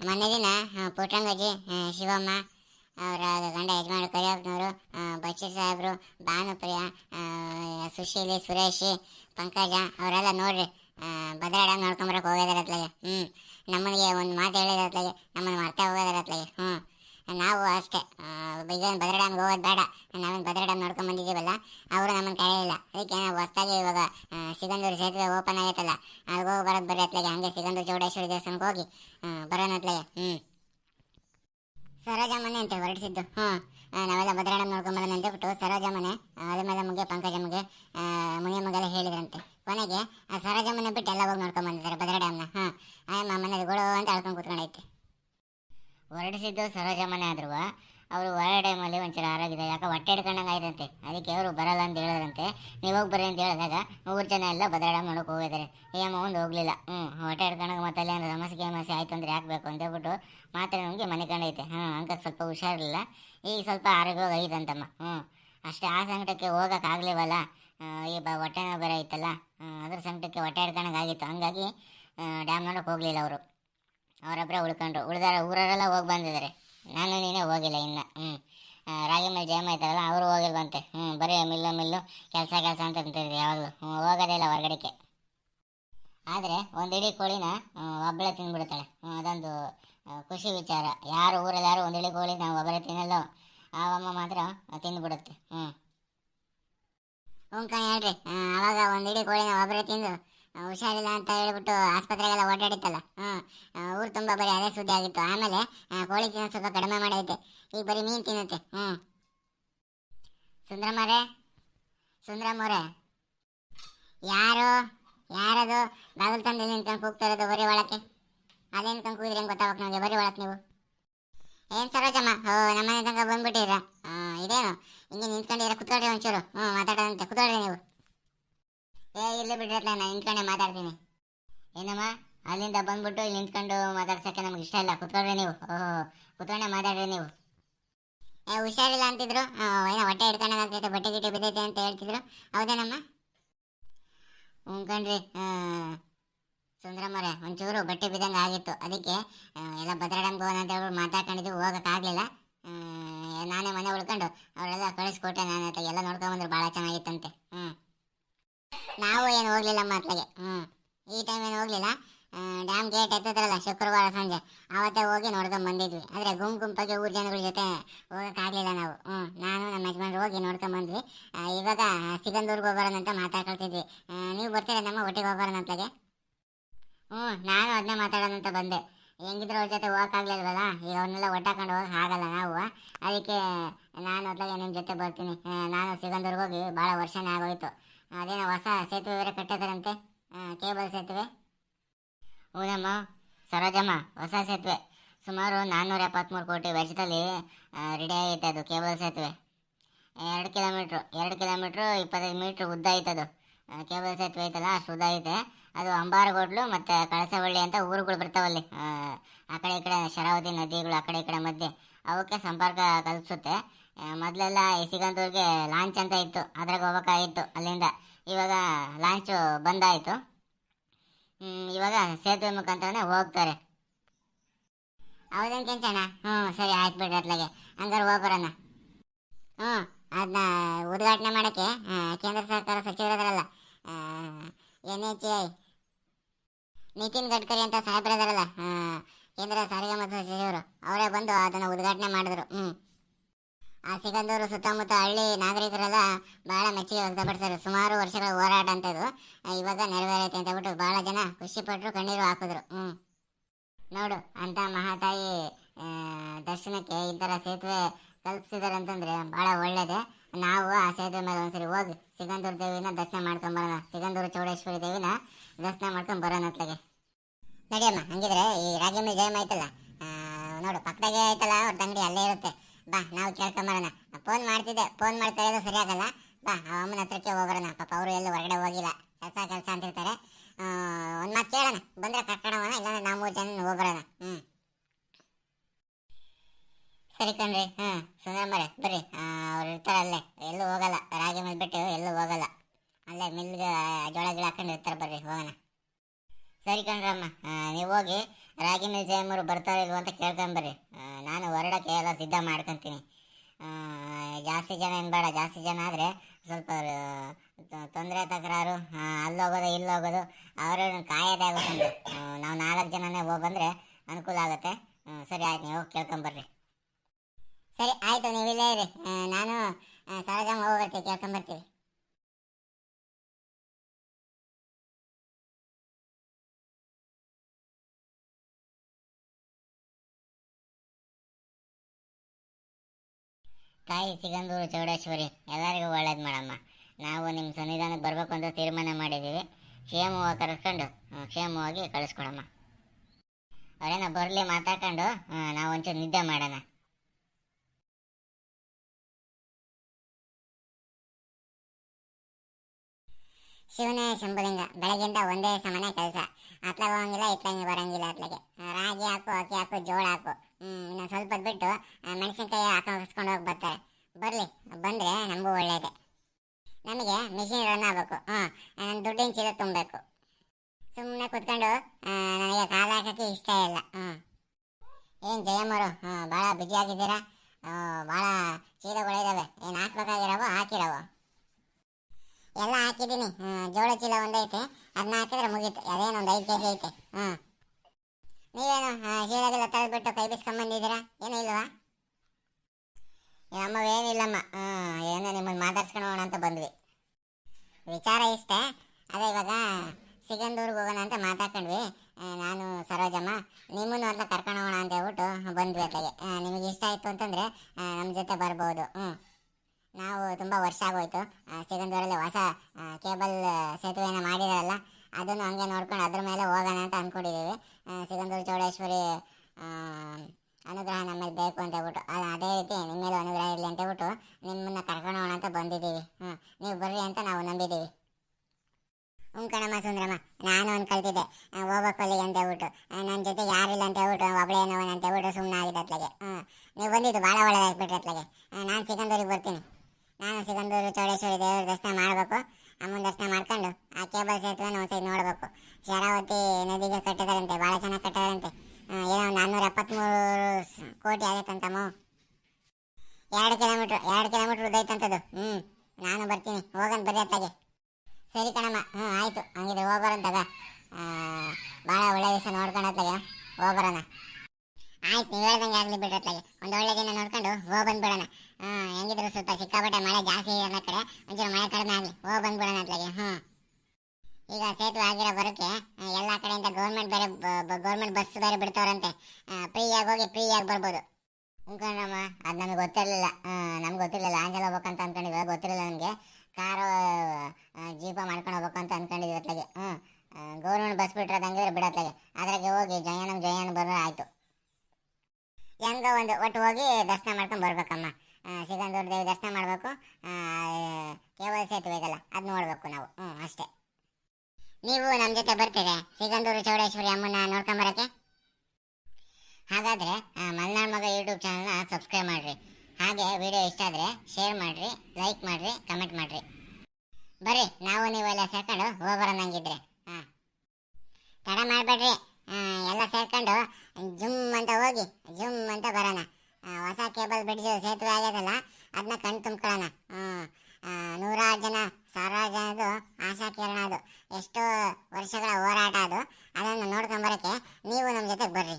ಮೊನ್ನೆ ದಿನ ಪುಟ್ಟರಂಗಜ್ಜಿ ಶಿವಮ್ಮ, ಅವರ ಗಂಡ ಯಜಮಾನ ಕರಿಯಪ್ಪನವರು ಬಚ್ಚಿ ಸಾಹೇಬರು, ಭಾನುಪ್ರಿಯ ಸುಶೀಲಿ, ಸುರೇಶಿ, ಪಂಕಜ, ಅವರೆಲ್ಲ ನೋಡ್ರಿ ಭದ್ರಾಡ ನೋಡ್ಕೊಂಬರಕ್ಕೆ ಹೋಗಿದಾರೆ ಹ್ಞೂ ನಮ್ಮನಿಗೆ ಒಂದು ಮಾತು ಹೇಳಿದಾರೆ ನಮ್ಮನ್ನು ಮರ್ತಾ ಹೋಗಿದಾರೆ ಅತ್ಲಾಗೆ ಹ್ಞೂ ನಾವು ಅಷ್ಟೇ. ಇದನ್ನು ಭದ್ರ ಡ್ಯಾಮ್ಗೆ ಹೋಗೋದು ಬೇಡ. ನಾವೇನು ಭದ್ರ ಡ್ಯಾಮ್ ನೋಡ್ಕೊಂಡ್ ಬಂದಿದ್ದೀವಲ್ಲ? ಅವರು ನಮ್ಮನ್ನು ಕರೆಯಲಿಲ್ಲ ಅದಕ್ಕೆ ನಾವು ಹೊಸ್ದಾಗಿ ಇವಾಗ ಸಿಗಂದೂರು ಸೇತುವೆ ಓಪನ್ ಆಗೈತಲ್ಲ ಅಲ್ಲಿ ಹೋಗಿ ಬರೋದು ಬರೀ ಅತ್ಲಾಗೆ. ಹಂಗೆ ಸಿಗಂದೂರು ಚೌಡೇಶ್ವರಿ ದೇವಸ್ಥಾನಕ್ಕೆ ಹೋಗಿ ಬರೋಣ ಅತ್ಲಾಗೆ. ಹ್ಞೂ ಸರೋಜ ಮನೆ ಅಂತ ಹೊರಡಿಸಿದ್ದು. ಹ್ಞೂ ನಾವೆಲ್ಲ ಭದ್ರಾಣ ನೋಡ್ಕೊಂಬರೋಣ ಅಂತ ಬಿಟ್ಟು ಸರೋಜ ಮನೆ ಅದ್ರ ಮೇಲೆ ಮುಗೆ ಪಂಕಜಮ್ಮಗೆ ಮುನಿಯಮ್ಮಗೆಲ್ಲ ಹೇಳಿದ್ರಂತೆ. ಕೊನೆಗೆ ಆ ಸರೋಜ ಮನೆ ಬಿಟ್ಟು ಎಲ್ಲ ಹೋಗಿ ನೋಡ್ಕೊಂಬಂದಿದ್ದಾರೆ ಬಂದಿದ್ದಾರೆ ಭದ್ರಾ ಡ್ಯಾಮ್ನ. ಹಾಂ ಆಯಮ್ಮ ಮನೇಲಿ ಗೋಳು ಅಂತ ಅಳ್ಕೊಂಡು ಕೂತ್ಕೊಂಡೈತೆ. ಹೊರಡಿಸಿದ್ದು ಸರೋಜಮ್ಮನೇ ಮನೆ ಆದ್ರೂ. ಅವರು ಹೊರ ಟೈಮಲ್ಲಿ ಒಂಚೂರು ಆರೋಗ್ಯದ ಯಾಕೆ ಹೊಟ್ಟೆ ಹಿಡ್ಕೊಂಡಂಗೆ ಆಯ್ತಂತೆ ಅದಕ್ಕೆ ಅವರು ಬರಲ್ಲ ಅಂತ ಹೇಳಿದ್ರಂತೆ. ನೀವು ಹೋಗಿ ಬರ್ರಿ ಅಂತ ಹೇಳಿದಾಗ ಮೂರು ಜನ ಎಲ್ಲ ಬದಲಾಡ ಮಾಡೋಕೆ ಹೋಗಿದ್ದಾರೆ. ಈ ಅಮ್ಮ, ಒಂದು ಹೋಗಲಿಲ್ಲ. ಹ್ಞೂ ಹೊಟ್ಟೆ ಹಿಡ್ಕೊಂಡಾಗ ಮತ್ತೆ ಅಲ್ಲಿ ಏನಾದ್ರು ಸಮಸ್ಯೆ ಸಮಸ್ಯೆ ಆಯ್ತು ಅಂದರೆ ಹಾಕಬೇಕು ಅಂತ ಹೇಳ್ಬಿಟ್ಟು ಮಾತ್ರ ನಮಗೆ ಮನೆ ಕಂಡೈತೆ ಹಾಂ ಅಂತ ಸ್ವಲ್ಪ ಹುಷಾರಿಲ್ಲ. ಈಗ ಸ್ವಲ್ಪ ಆರೋಗ್ಯವಾಗಿ ಐತಂತಮ್ಮ. ಹ್ಞೂ ಅಷ್ಟೇ ಆ ಸಂಕಟಕ್ಕೆ ಹೋಗೋಕ್ಕಾಗಲಿವಲ್ಲ ಈ ಬ ಹೊಟ್ಟೆ ಬೇರೆ ಐತಲ್ಲ. ಅದ್ರ ಸಂಕಟಕ್ಕೆ ಹೊಟ್ಟೆ ಹಿಡ್ಕೊಂಡಂಗೆ ಆಗಿತ್ತು ಹಂಗಾಗಿ ಡ್ಯಾಮ್ ನೋಡೋಕೆ ಹೋಗಲಿಲ್ಲ ಅವರು. ಅವರೊಬ್ಬರೇ ಉಳ್ಕೊಂಡ್ರು. ಉಳಿದಾರ ಊರವರೆಲ್ಲ ಹೋಗಿ ಬಂದಿದ್ದಾರೆ ನಾನು ನೀನೇ ಹೋಗಿಲ್ಲ ಇನ್ನು. ಹ್ಞೂ ರಾಗಿ ಮೇಲೆ ಜಯಮ ಇದ್ದಾರಲ್ಲ, ಅವರು ಹೋಗಿಲ್ವಂತೆ ಹ್ಞೂ ಬರೀ ಮಿಲ್ಲು ಮಿಲ್ಲು, ಕೆಲಸ ಕೆಲಸ ಅಂತ ಅಂತಿದ್ರು ಯಾವಾಗಲೂ. ಹ್ಞೂ ಹೋಗೋದೇ ಇಲ್ಲ ಹೊರಗಡೆಗೆ ಆದರೆ ಒಂದು ಇಡೀ ಕೋಳಿನ ಒಬ್ಬಳೆ ತಿಂದ್ಬಿಡ್ತಾಳೆ ಅದೊಂದು ಖುಷಿ ವಿಚಾರ. ಯಾರು ಊರಲ್ಲಿ ಯಾರು ಒಂದು ಇಡೀ ಕೋಳಿ ನಾವು ಒಬ್ಬರೇ ತಿನ್ನಲ್ಲೋ ಆವಮ್ಮ ಮಾತ್ರ ತಿಂದುಬಿಡುತ್ತೆ ಹ್ಞೂ ಹ್ಞೂ ಹೇಳ್ರಿ. ಆವಾಗ ಒಂದು ಇಡೀ ಕೋಳಿನ ಒಬ್ಬರೇ ತಿಂದು ಹುಷಾರಿಲ್ಲ ಅಂತ ಹೇಳ್ಬಿಟ್ಟು ಆಸ್ಪತ್ರೆಗೆಲ್ಲ ಓಡಾಡಿತ್ತಲ್ಲ. ಊರು ತುಂಬ ಬರೀ ಅದೇ ಸುದ್ದಿ ಆಗಿತ್ತು. ಆಮೇಲೆ ಕೋಳಿ ತಿನ್ನೋದು ಸ್ವಲ್ಪ ಕಡಿಮೆ ಮಾಡೈತೆ. ಈಗ ಬರೀ ಮೀನು ತಿನ್ನುತ್ತೆ. ಹ್ಞೂ ಸುಂದ್ರಮ್ಮರೆ ಸುಂದ್ರಮ್ಮರೆ ಯಾರು, ಯಾರದು? ಬಾಗಿಲು ತಂದು ನಿಂತ್ಕೊಂಡು ಕೂಗ್ತಾ ಇರೋದು ಬರೀ ಒಳಕ್ಕೆ? ಅದೇ ನಿಂತ್ಕೊಂಡು ಕೂಗಿದ್ರೆ ಹೆಂಗೆ ನಮಗೆ ಬರೀ ಒಳಕ್ಕೆ ನೀವು? ಏನು ಸರೋಜಮ್ಮ? ಓ, ನಮ್ಮನೆ ತನಕ ಬಂದ್ಬಿಟ್ಟಿರ ಇದೇನು? ಹಿಂಗೆ ನಿಂತ್ಕೊಂಡಿರ ಕುತ್ಕೊಳ್ರಿ ಒಂಚೂರು. ಹ್ಞೂ ಮಾತಾಡೋದಂತೆ. ಕುತ್ಕೊಳ್ರಿ ನೀವು. ಏ ಇಲ್ಲೇ ಬಿಡ್ರತ್ಲ ನಾನು ನಿಂತ್ಕೊಂಡೆ ಮಾತಾಡ್ತೀನಿ. ಏನಮ್ಮ, ಅಲ್ಲಿಂದ ಬಂದ್ಬಿಟ್ಟು ಇಲ್ಲಿ ನಿಂತ್ಕೊಂಡು ಮಾತಾಡ್ಸಕ್ಕೆ ನಮ್ಗೆ ಇಷ್ಟ ಇಲ್ಲ. ಕುತ್ಕೊಳ್ರಿ ನೀವು. ಓಹೋ, ಕುತ್ಕೊಂಡೆ ಮಾತಾಡ್ರಿ ನೀವು. ಏ, ಹುಷಾರಿಲ್ಲ ಅಂತಿದ್ರು. ಏನೋ ಹೊಟ್ಟೆ ಅಂತ ಬಟ್ಟೆ ಗಿಟ್ಟೆ ಬಿದ್ದೈತೆ ಅಂತ ಹೇಳ್ತಿದ್ರು. ಹೌದೇನಮ್ಮ? ಹ್ಞೂ ಕಣ್ರಿ. ಸುಂದರಮ್ಮರೇ, ಒಂಚೂರು ಬಟ್ಟೆ ಬಿದ್ದಂಗೆ ಆಗಿತ್ತು. ಅದಕ್ಕೆ ಎಲ್ಲ ಭದ್ರಾಡಂಗೆ ಹೋಗೋಣ ಅಂತ ಹೇಳ್ಬಿಟ್ಟು ಮಾತಾಡ್ಕೊಂಡಿದ್ದು ಹೋಗೋಕ್ಕಾಗಲಿಲ್ಲ ನಾನೇ ಮನೆ ಉಳ್ಕೊಂಡು, ಅವರೆಲ್ಲ ಕಳಿಸ್ಕೊಟ್ಟೆ ನಾನು ಎಲ್ಲ ನೋಡ್ಕೊಂಬಂದ್ರೆ, ಭಾಳ ಚೆನ್ನಾಗಿತ್ತಂತೆ. ಹ್ಞೂ ನಾವು ಏನು ಹೋಗ್ಲಿಲ್ಲ ಅತ್ಲಾಗೆ ಹ್ಞೂ ಈ ಟೈಮ್ ಏನು ಹೋಗ್ಲಿಲ್ಲ. ಡ್ಯಾಮ್ ಗೇಟ್ ಎತ್ತಿದ್ರಲ್ಲ ಶುಕ್ರವಾರ ಸಂಜೆ. ಆವತ್ತೇ ಹೋಗಿ ನೋಡ್ಕೊಂಡ್ ಬಂದಿದ್ವಿ. ಆದರೆ ಗುಂಪು ಗುಂಪಾಗಿ ಊರ್ ಜನಗಳ ಜೊತೆ ಹೋಗೋಕ್ಕಾಗಲಿಲ್ಲ ನಾವು. ಹ್ಞೂ ನಾನು ನಮ್ಮ ಯಜಮಾನ್ರು ಹೋಗಿ ನೋಡ್ಕೊಂಡ್ ಬಂದ್ವಿ. ಇವಾಗ ಸಿಗಂದೂರ್ಗೆ ಹೋಗೋಣ ಅಂತ ಮಾತಾಡ್ಕೊಳ್ತಿದ್ವಿ. ನೀವು ಬರ್ತೀರಾ ನಮ್ಮ ಒಟ್ಟಿಗೆ ಹೋಗೋಣ ಹ್ಞೂ ನಾನು ಅದನ್ನೇ ಮಾತಾಡೋಣ ಅಂತ ಬಂದೆ. ಹೆಂಗಿದ್ರು ಅವ್ರ ಜೊತೆ ಹೋಗೋಕ್ಕಾಗ್ಲಿಲ್ವಲ್ಲ ಈಗ ಅವ್ರನ್ನೆಲ್ಲ ಒಟ್ಟಾಕೊಂಡು ಹೋಗಕ್ಕೆ ಆಗಲ್ಲ ನಾವು. ಅದಕ್ಕೆ ನಾನು ಅದ್ಲಾಗೆ ನಿಮ್ಮ ಜೊತೆ ಬರ್ತೀನಿ. ನಾನು ಸಿಗಂದೂರ್ಗೆ ಹೋಗಿ ಭಾಳ ವರ್ಷನೇ ಆಗೋಯ್ತು. ಅದೇನೋ ಹೊಸ ಸೇತುವೆ ಬೇರೆ ಕಟ್ಟಿದಾರಂತೆ. ಕೇಬಲ್ ಸೇತುವೆ. ಹೌದಮ್ಮ ಸರೋಜಮ್ಮ ಹೊಸ ಸೇತುವೆ. ಸುಮಾರು ನಾನ್ನೂರ ಎಪ್ಪತ್ತ್ಮೂರು ಕೋಟಿ ವೆಚ್ಚದಲ್ಲಿ ರೆಡಿ ಆಗೈತೆ ಅದು ಕೇಬಲ್ ಸೇತುವೆ. ಎರಡು ಕಿಲೋಮೀಟ್ರು ಎರಡು ಕಿಲೋಮೀಟ್ರ್ ಇಪ್ಪತ್ತೈದು ಮೀಟ್ರ್ ಉದ್ದ ಅದು. ಕೇಬಲ್ ಸೇತುವೆ ಐತಲ್ಲ ಅಷ್ಟು ಉದ್ದ ಐತೆ. ಅದು ಅಂಬಾರಗೋಡ್ಲು ಮತ್ತು ಕಳಸವಳ್ಳಿ ಅಂತ ಊರುಗಳು ಬರ್ತಾವಲ್ಲಿ ಆ, ಕಡೆ ಈ ಕಡೆ ಶರಾವತಿ ನದಿಗಳು ಆ ಕಡೆ ಈ ಕಡೆ ಮಧ್ಯೆ. ಅವಕ್ಕೆ ಸಂಪರ್ಕ ಕಲ್ಪಿಸುತ್ತೆ. ಮೊದಲೆಲ್ಲ ಸಿಗಂದೂರಿಗೆ ಲಾಂಚ್ ಅಂತ ಇತ್ತು. ಅದ್ರಾಗ ಹೋಗ್ಬೇಕಾಗಿತ್ತು ಅಲ್ಲಿಂದ. ಇವಾಗ ಲಾಂಚು ಬಂದಾಯಿತು. ಇವಾಗ ಸೇತುವೆ ಮುಖಾಂತರನೇ ಹೋಗ್ತಾರೆ. ಹೌದೇನು ಕೆಂಚಣ್ಣ? ಹ್ಞೂ, ಸರಿ, ಆಯ್ತು ಬಿಡ್ರಿ ಅತ್ಲಾಗೆ ಹಂಗಾರೆ ಹೋಗ್ಬರೋಣ. ಹ್ಞೂ ಅದನ್ನ ಉದ್ಘಾಟನೆ ಮಾಡೋಕ್ಕೆ ಕೇಂದ್ರ ಸರ್ಕಾರ ಸಚಿವರದಾರಲ್ಲ N H I, Nitin Gadkari ಅಂತ ಸಾಹೇಬ್ರದಾರಲ್ಲ ಕೇಂದ್ರ ಸಾರಿಗೆ ಮತ್ತು ಸಚಿವರು, ಅವರೇ ಬಂದು ಅದನ್ನು ಉದ್ಘಾಟನೆ ಮಾಡಿದ್ರು. ಹ್ಞೂ ಆ ಸಿಗಂದೂರು ಸುತ್ತಮುತ್ತ ಹಳ್ಳಿ ನಾಗರಿಕರೆಲ್ಲ ಭಾಳ ಮೆಚ್ಚುಗೆ ವ್ಯಕ್ತಪಡಿಸಿದ್ರು ಸುಮಾರು ವರ್ಷಗಳ ಹೋರಾಟ ಅಂತ ಇದು. ಇವಾಗ ನೆರವೇರೈತೆ ಅಂತ ಬಿಟ್ಟು ಭಾಳ ಜನ ಖುಷಿಪಟ್ಟರು ಕಣ್ಣೀರು ಹಾಕಿದ್ರು. ಹ್ಞೂ ನೋಡು, ಅಂತ ಮಹಾತಾಯಿ ದರ್ಶನಕ್ಕೆ ಈ ಥರ ಸೇತುವೆ ಕಲ್ಪಿಸಿದಾರೆ ಅಂತಂದರೆ ಭಾಳ ಒಳ್ಳೆಯದೆ ನಾವು ಆ ಸೇತುವೆ ಮೇಲೆ ಒಂದ್ಸರಿ ಹೋಗಿ ಸಿಗಂದೂರು ದೇವಿನ ದರ್ಶನ ಮಾಡ್ಕೊಂಬರೋಣ ಸಿಗಂದೂರು ಚೌಡೇಶ್ವರಿ ದೇವಿನ ದರ್ಶನ ಮಾಡ್ಕೊಂಡು ಬರೋಣ ಅತ್ಲಾಗೆ. ನಡಿಯಮ್ಮ, ಹಂಗಿದ್ರೆ ಈ ರಾಗಿಮಿ ಜಯಮ್ ಆಯ್ತಲ್ಲ? ನೋಡು, ಪಕ್ಕದಾಗೆ ಆಯ್ತಲ್ಲ? ಅವ್ರ ಅಂಗಡಿ ಅಲ್ಲೇ ಇರುತ್ತೆ. ಬಾ, ನಾವು ಕೇಳ್ಕೊಂಬರೋಣ ಫೋನ್ ಮಾಡ್ತಿದ್ದೆ ಫೋನ್ ಮಾಡ್ತಾ ಇರೋದು ಸರಿಯಾಗಲ್ಲ. ಬಾ ಅಮ್ಮನ ಹತ್ರಕ್ಕೆ ಹೋಗೋಣ. ಪಾಪ ಅವರು ಎಲ್ಲೂ ಹೊರಗಡೆ ಹೋಗಿಲ್ಲ. ಕೆಲಸ ಕೆಲಸ ಅಂತಿರ್ತಾರೆ. ಒಂದು ಮಾತು ಕೇಳೋಣ. ಬಂದರೆ ಕರ್ಕೊಂಡೋಗೋಣ ಇಲ್ಲಾಂದ್ರೆ ನಾವು ಮೂರು ಜನ ಹೋಗೋಣ ಹ್ಞೂ ಸರಿ ಕಣ್ರಿ, ಹಾಂ ಸುಂದರಮ್ಮರೇ ಬರ್ರಿ. ಅವ್ರು ಇರ್ತಾರೆ ಅಲ್ಲೇ. ಎಲ್ಲೂ ಹೋಗಲ್ಲ. ರಾಗಿ ಮೇಲೆ ಬಿಟ್ಟು ಎಲ್ಲೂ ಹೋಗಲ್ಲ. ಅಲ್ಲೇ ಮಿಲ್ಗೆ, ಜೋಳ ಗಿಳ ಹಾಕೊಂಡು ಇರ್ತಾರೆ ಬರ್ರಿ, ಹೋಗೋಣ. ಸರಿ ಕಣ್ರಮ್ಮ. ನೀವು ಹೋಗಿ ರಾಗಿ ಮ್ಯೂಸಿಯಮ್ಮರು ಬರ್ತಾರೆ ಇಲ್ವ ಅಂತ ಕೇಳ್ಕೊಂಬರ್ರಿ ನಾನು ಹೊರಡಕ್ಕೆ ಎಲ್ಲ ಸಿದ್ಧ ಮಾಡ್ಕೊತೀನಿ. ಜಾಸ್ತಿ ಜನ ಏನು ಬೇಡ, ಜಾಸ್ತಿ ಜನ ಆದರೆ ಸ್ವಲ್ಪ ತೊಂದರೆ ತಕರಾರು ಅಲ್ಲೋಗೋದು ಇಲ್ಲೋಗೋದು ಅವರನ್ನು ಕಾಯೋದೇ ಆಗುತ್ತೆ ನಾವು ನಾಲ್ಕು ಜನನೇ ಹೋಗಿ ಬಂದರೆ ಅನುಕೂಲ ಆಗುತ್ತೆ. ಸರಿ, ಆಯ್ತು, ನೀವು ಹೋಗಿ ಕೇಳ್ಕೊಂಬರ್ರಿ ಸರಿ, ಆಯಿತು ನೀವು ಇಲ್ಲೇ ಇರಿ ನಾನು ಸರಗಮ್ಮ ಸರೋಜಮ್ಮ ಹೋಗಿ ಬರ್ತೀವಿ. ಕೇಳ್ಕೊಂಬರ್ತೀವಿ ತಾಯಿ ಸಿಗಂದೂರು ಚೌಡೇಶ್ವರಿ, ಎಲ್ಲರಿಗೂ ಒಳ್ಳೇದು ಮಾಡಮ್ಮ. ನಾವು ನಿಮ್ಮ ಸನ್ನಿಧಾನಕ್ಕೆ ಬರಬೇಕು ಅಂತ ತೀರ್ಮಾನ ಮಾಡಿದ್ದೀವಿ ಕ್ಷೇಮವಾಗಿ ಕರೆಸ್ಕೊಂಡು ಕ್ಷೇಮವಾಗಿ ಕಳಿಸ್ಕೊಡಮ್ಮ. ಅವರೇನ ಬರಲಿ ಮಾತಾಡ್ಕೊಂಡು ನಾವು ಒಂಚೂರು ನಿದ್ದೆ ಮಾಡೋಣ. ಶಿವನೇ ಶಂಭುಲಿಂಗ. ಬೆಳಗಿಂದ ಒಂದೇ ಸಮನೆ ಕೆಲಸ. ಅತ್ಲಾಗ ಹೋಗಂಗಿಲ್ಲ, ಇತ್ಲಾಗ ಬರಂಗಿಲ್ಲ ಅತ್ಲಾಗೆ. ರಾಗಿ ಹಾಕು, ಅಕ್ಕಿ ಹಾಕು, ಜೋಳ ಹಾಕು. ಇನ್ನು ಸ್ವಲ್ಪ ಬಿಟ್ಟು ಮೆಣಸಿನ್ಕಾಯಿ ಹಾಕಿಸ್ಕೊಂಡು ಹೋಗಿ ಬರ್ತಾರೆ. ಬರಲಿ, ಬಂದರೆ ನಮಗೂ ಒಳ್ಳೆಯದೇ ನಮಗೆ ಮಿಷಿನ್ ರನ್ ಆಗಬೇಕು ಹಾಂ ನನ್ನ ದುಡ್ಡಿನ ಚೀಲ ತುಂಬಬೇಕು. ಸುಮ್ಮನೆ ಕುತ್ಕೊಂಡು ನನಗೆ ಕಾಲ ಹಾಕೋಕ್ಕೆ ಇಷ್ಟ ಇಲ್ಲ. ಹ್ಞೂ ಏನು ಜಯಮ್ಮರು ಹಾಂ ಭಾಳ ಆಗಿದ್ದೀರಾ? ಭಾಳ ಚೀಲಗಳಿದ್ದಾವೆ ಏನು ಹಾಕ್ಬೇಕಾಗಿರವೋ, ಹಾಕಿರವೋ. ಎಲ್ಲ ಹಾಕಿದ್ದೀನಿ. ಜೋಳ ಚೀಲ ಒಂದೈತೆ. ಅದನ್ನ ಹಾಕಿದ್ರೆ ಮುಗೀತು. ಅದೇನು ಒಂದು ಐದು ಕೆ ಜಿ ಐತೆ. ಹ್ಞೂ ನೀವೇನು ಚೀಲಗೆಲ್ಲ ತೆಗೆದ್ಬಿಟ್ಟು ಕೈ ಬಿಸ್ಕೊಂಬಂದಿದ್ದೀರಾ ಏನೂ ಇಲ್ವಾ? ಅಮ್ಮ ಏನಿಲ್ಲಮ್ಮ. ಹಾಂ ಏನೋ ನಿಮ್ಮನ್ನು ಮಾತಾಡ್ಸ್ಕೊಂಡು ಹೋಗೋಣ ಅಂತ ಬಂದ್ವಿ. ವಿಚಾರ ಇಷ್ಟೇ. ಅದೇ ಇವಾಗ ಸಿಗಂದೂರಿಗೆ ಹೋಗೋಣ ಅಂತ ಮಾತಾಡ್ಕೊಂಡ್ವಿ. ನಾನು, ಸರೋಜಮ್ಮ, ನಿಮ್ಮನ್ನು ಅಂತ ಕರ್ಕೊಂಡು ಹೋಗೋಣ ಅಂತ ಹೇಳ್ಬಿಟ್ಟು ಬಂದ್ವಿ ಅದಾಗೆ ನಿಮಗೆ ಇಷ್ಟ ಆಯಿತು ಅಂತಂದರೆ ನಮ್ಮ ಜೊತೆ ಬರ್ಬೋದು. ಹ್ಞೂ ನಾವು ತುಂಬ ವರ್ಷ ಆಗೋಯ್ತು. ಸಿಗಂದೂರಲ್ಲಿ ಹೊಸ ಕೇಬಲ್ ಸೇತುವೆನ ಮಾಡಿದಾರಲ್ಲ, ಅದನ್ನು ಹಂಗೆ ನೋಡ್ಕೊಂಡು ಅದ್ರ ಮೇಲೆ ಹೋಗೋಣ ಅಂತ ಅಂದ್ಕೊಂಡಿದ್ದೀವಿ ಸಿಗಂದೂರು ಚೌಡೇಶ್ವರಿ ಅನುಗ್ರಹ ನಮ್ಮಲ್ಲಿ ಬೇಕು ಅಂತ ಹೇಳ್ಬಿಟ್ಟು, ಅದ್- ರೀತಿ ನಿಮ್ಮ ಮೇಲೆ ಅನುಗ್ರಹ ಇರಲಿ ಅಂತ ಹೇಳ್ಬಿಟ್ಟು ನಿಮ್ಮನ್ನ ಕರ್ಕೊಂಡು ಹೋಗೋಣ ಅಂತ ಬಂದಿದ್ದೀವಿ. ಹ್ಞೂ ನೀವು ಬರ್ರಿ ಅಂತ ನಾವು ನಂಬಿದ್ದೀವಿ. ಹ್ಞೂ ಕಣಮ್ಮ, ಸುಂದ್ರಮ್ಮ, ನಾನು ಅನ್ಕೊಳ್ತಿದ್ದೆ ಹೋಗ್ಬೇಕು ಅಲ್ಲಿಗೆ ಅಂತ ಹೇಳ್ಬಿಟ್ಟು ನನ್ನ ಜೊತೆ ಯಾರಿಲ್ಲ ಅಂತ ಹೇಳ್ಬಿಟ್ಟು ಒಬ್ಬಳೇನೋ ಅಂತ ಹೇಳ್ಬಿಟ್ಟು ಸುಮ್ಮನೆ ಆಗಿದೆ ಅತ್ಲಾಗೆ. ಹ್ಞೂ ನೀವು ಬಂದಿದ್ದು ಭಾಳ ಒಳ್ಳೇದಾಗ್ಬಿಟ್ರಿ ಅತ್ಲಾಗೆ. ನಾನು ಸಿಗಂದೂರಿಗೆ ಬರ್ತೀನಿ. ಸಿಗಂದೂರು, ಚೌಡೇಶ್ವರಿ ದೇವರ ದರ್ಶನ ಮಾಡಬೇಕು. ಅಮ್ಮನ ದರ್ಶನ ಮಾಡ್ಕೊಂಡು ಆ ಕೇಬಲ್ ಸೇತುವೆನ ಒಂದ್ಸರಿ ನೋಡಬೇಕು. ಶರಾವತಿ ನದಿಗೆ ಕಟ್ಟಿದಾರಂತೆ, ಭಾಳ ಚೆನ್ನಾಗಿ ಕಟ್ಟಿದಾರಂತೆ. ಏನೋ ಒಂದು ನಾನ್ನೂರ ಎಪ್ಪತ್ತ್ಮೂರು ಕೋಟಿ ಆಗೈತಂತಮ್ಮ. ಎರಡು ಕಿಲೋಮೀಟ್ರ್ ಎರಡು ಕಿಲೋಮೀಟ್ರ್ ಉದ್ದೈತಂತದು ಹ್ಞೂ ನಾನು ಬರ್ತೀನಿ. ಹೋಗಂತ ಬರ್ರಿ ಅತ್ತಾಗೆ. ಸರಿ ಕಣಮ್ಮ. ಹ್ಞೂ ಆಯಿತು. ಹಂಗಿದ್ರೆ ಹೋಗ್ಬರಂತಾಗ ಭಾಳ ಒಳ್ಳೆಯ ದಿವಸ ನೋಡ್ಕೊಳತ್ತಾಗ ಹೋಗ್ಬರೋಣ ಆಯ್ತು ನೀವು ಹೇಳ್ದಂಗೆ ಆಗಲಿ ಬಿಡ್ರತ್ಲಾಗೆ ಒಂದು ಒಳ್ಳೆ ದಿನ ನೋಡ್ಕೊಂಡು ಹೋಗಿ ಬಂದ್ಬಿಡೋಣ. ಹಾಂ ಹೆಂಗಿದ್ರು ಸ್ವಲ್ಪ ಸಿಕ್ಕಾಪಟ್ಟೆ ಮಳೆ ಜಾಸ್ತಿ ಅನ್ನೋ ಕಡೆ ಒಂಚೂರು ಮಳೆ ಕಡಿಮೆ ಆಗಲಿ ಹೋಗಿ ಬಂದ್ಬಿಡೋಣ ಅತ್ಲಾಗೆ ಹ್ಞೂ ಈಗ ಸೇತುವೆ ಆಗಿರೋ ಬರೋಕ್ಕೆ ಆ, ಎಲ್ಲ ಕಡೆಯಿಂದ ಗೌರ್ಮೆಂಟ್ ಬೇರೆ ಗೌರ್ಮೆಂಟ್ ಬಸ್ ಬೇರೆ ಬಿಡ್ತಾವ್ರಂತೆ. ಫ್ರೀಯಾಗಿ ಹೋಗಿ ಫ್ರೀಯಾಗಿ ಬರ್ಬೋದು. ಅನ್ಕೊಂಡಮ್ಮ ಅದು ನಮಗೆ ಗೊತ್ತಿರಲಿಲ್ಲ. ನಮ್ಗೆ ಗೊತ್ತಿರಲಿಲ್ಲ. ಆಂಜಲ್ ಹೋಗ್ಬೇಕಂತ ಅನ್ಕೊಂಡಿದ್ವಿ ಗೊತ್ತಿರಲಿಲ್ಲ ನಮಗೆ. ಕಾರು ಜೀಪ ಮಾಡ್ಕೊಂಡು ಹೋಗ್ಬೇಕಂತ ಅನ್ಕೊಂಡಿದ್ವಿ ಅತ್ಲಾಗೆ ಹ್ಞೂ ಗೌರ್ಮೆಂಟ್ ಬಸ್ ಬಿಟ್ರೆ ಹಂಗಿದ್ರೆ ಬಿಡತ್ಲಾಗೆ ಅದ್ರಾಗೆ ಹೋಗಿ ಜಯನಂ ಜಯನ್ ಬರೋ ಆಯಿತು ಹೆಂಗ ಒಂದು ಒಟ್ಟು ಹೋಗಿ ದರ್ಶನ ಮಾಡ್ಕೊಂಡು ಬರ್ಬೇಕಮ್ಮ. ಸಿಗಂದೂರು ದೇವಿ ದರ್ಶನ ಮಾಡಬೇಕು. ಕೇವಲ ಸೇತುವೆ ಇದೆಲ್ಲ ಅದು ನೋಡಬೇಕು ನಾವು. ಹ್ಞೂ ಅಷ್ಟೇ. ನೀವು ನಮ್ಮ ಜೊತೆ ಬರ್ತೀರಾ ಸಿಗಂದೂರು ಚೌಡೇಶ್ವರಿ ಅಮ್ಮನ ನೋಡ್ಕೊಂಬರೋಕ್ಕೆ ಹಾಗಾದರೆ ಮಲ್ನಾಡ್ ಮಗ ಯೂಟ್ಯೂಬ್ ಚಾನಲ್ನ ಸಬ್ಸ್ಕ್ರೈಬ್ ಮಾಡಿರಿ. ಹಾಗೆ ವಿಡಿಯೋ ಇಷ್ಟ ಆದರೆ ಶೇರ್ ಮಾಡಿರಿ ಲೈಕ್ ಮಾಡಿರಿ ಕಮೆಂಟ್ ಮಾಡಿರಿ. ಬರ್ರಿ, ನಾವು ನೀವೆಲ್ಲ ಸೇರ್ಕೊಂಡು ಹೋಗ್ಬರೋಣಂಗಿದ್ರೆ. ಹಾಂ. ತಡ ಮಾಡಬೇಡ್ರಿ. ಎಲ್ಲ ಸೇರ್ಕೊಂಡು ಜುಮ್ ಅಂತ ಹೋಗಿ, ಜುಮ್ ಅಂತ ಬರೋಣ. ಹೊಸ ಕೇಬಲ್ ಬ್ರಿಡ್ಜ್ ಸೇತುವೆ ಆಗ್ಯದಲ್ಲ ಅದನ್ನ ಕಣ್ಣು ತುಂಬ್ಕೊಳ್ಳೋಣ. ನೂರಾರು ಜನ, ಸಾವಿರಾರು ಜನದು ಆಶಾ ಕಿರಣ ಅದು. ಎಷ್ಟೋ ವರ್ಷಗಳ ಹೋರಾಟ ಅದು. ಅದನ್ನು ನೋಡ್ಕೊಂಬರಕ್ಕೆ ನೀವು ನಮ್ಮ ಜೊತೆಗೆ ಬರ್ರಿ.